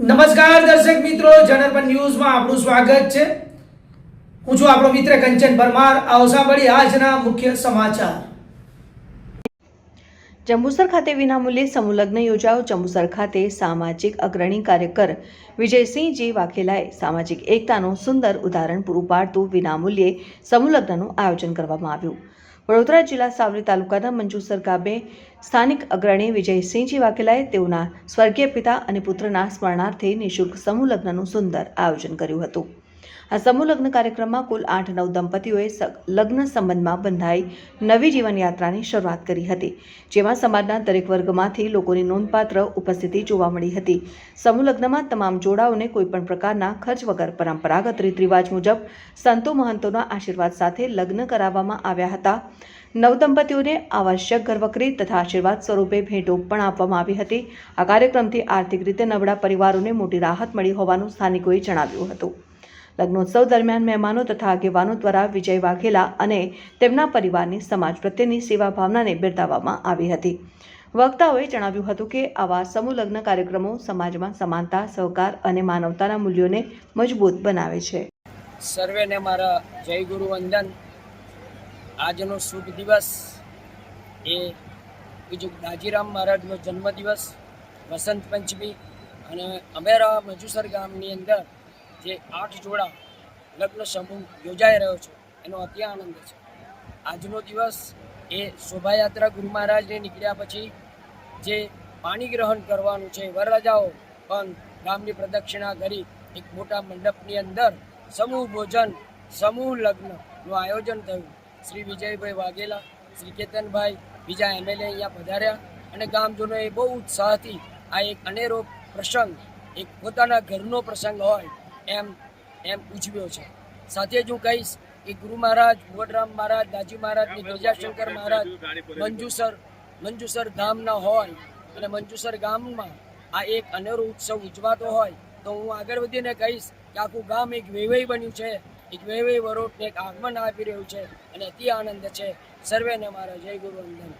નમસ્કાર દર્શક મિત્રો જનરપન ન્યૂઝમાં આપનું સ્વાગત છે. હું છું આપણો મિત્ર કંચન પરમાર. આવો આજના મુખ્ય સમાચાર. જંબુસર ખાતે વિનામૂલ્યે સમુલગ્ન લગ્ન યોજાયો. જંબુસર ખાતે સામાજિક અગ્રણી કાર્યકર વિજયસિંહજી વાઘેલાએ સામાજિક એકતાનું સુંદર ઉદાહરણ પૂરું પાડતું વિનામૂલ્યે સમૂહ લગ્નનું આયોજન કરવામાં આવ્યું. વડોદરા જિલ્લા સાવલી તાલુકાના મંજુસર ગામે સ્થાનિક અગ્રણી વિજયસિંહજી વાઘેલાએ તેઓના સ્વર્ગીય પિતા અને પુત્રના સ્મરણાર્થે નિઃશુલ્ક સમૂહ લગ્નનું સુંદર આયોજન કર્યું હતું. આ સમૂહ લગ્ન કાર્યક્રમમાં કુલ આઠ નવ દંપતીઓએ લગ્ન સંબંધમાં બંધાઈ નવી જીવનયાત્રાની શરૂઆત કરી હતી, જેમાં સમાજના દરેક વર્ગમાંથી લોકોની નોંધપાત્ર ઉપસ્થિતિ જોવા મળી હતી. સમૂહ લગ્નમાં તમામ જોડાઓને કોઈપણ પ્રકારના ખર્ચ વગર પરંપરાગત રીત રિવાજ મુજબ સંતો મહંતોના આશીર્વાદ સાથે લગ્ન કરાવવામાં આવ્યા હતા. નવદંપતીઓને આવશ્યક ઘરવકરી તથા આશીર્વાદ સ્વરૂપે ભેટો પણ આપવામાં આવી હતી. આ કાર્યક્રમથી આર્થિક રીતે નબળા પરિવારોને મોટી રાહત મળી હોવાનું સ્થાનિકોએ જણાવ્યું હતું. લગ્નોત્સવ દરમિયાન મહેમાનો તથા આગેવાનો દ્વારા વિજય વાઘેલા અને તેમના પરિવારની સમાજ પ્રત્યેની સેવા ભાવનાને બિરદાવવામાં આવી હતી. વક્તાઓએ જણાવ્યું હતું કે આવા સમૂહ લગ્ન કાર્યક્રમો સમાજમાં સમાનતા, સહકાર અને માનવતાના મૂલ્યોને મજબૂત બનાવે છે. સર્વેને મારા જય ગુરુ વંદન. આજનો શુભ દિવસ એ બીજું દાજીરામ મહારાજનો જન્મદિવસ, વસંત પંચમી અને અમેરા મજુસર ગામની અંદર જે આઠ જોડા લગ્ન સમૂહ યોજાઈ રહ્યો છે, એનો અતિ આનંદ છે. આજનો દિવસ એ શોભાયાત્રા ગુરુ મહારાજને નીકળ્યા પછી જે પાણી ગ્રહણ કરવાનું છે, વરરાજાઓ પણ ગામની પ્રદક્ષિણા કરી એક મોટા મંડપની અંદર સમૂહ ભોજન, સમૂહ લગ્નનું આયોજન થયું. શ્રી વિજયભાઈ વાઘેલા, શ્રી કેતનભાઈ બીજા એમએલએ અહીંયા પધાર્યા અને ગામજનોએ બહુ ઉત્સાહથી આ એક અનેરો પ્રસંગ, એક પોતાના ઘરનો પ્રસંગ હોય એમ એમ ઉજવ્યો છે. સાથે જ હું કહીશ કે ગુરુ મહારાજ ભગવતરામ મહારાજ દાજી મહારાજ ને ગિરજાશંકર મહારાજ મંજુસર મંજુસર ગામના હોય અને મંજુસર ગામમાં આ એક અનેરો ઉત્સવ ઉજવાતો હોય તો હું આગળ વધીને કહીશ કે આખું ગામ એક વેવઈ બન્યું છે. એક વેવઈ વરોટને એક આગમન આપી રહ્યું છે અને અતિ આનંદ છે. સર્વેને મારા જય ગુરુ વંદન.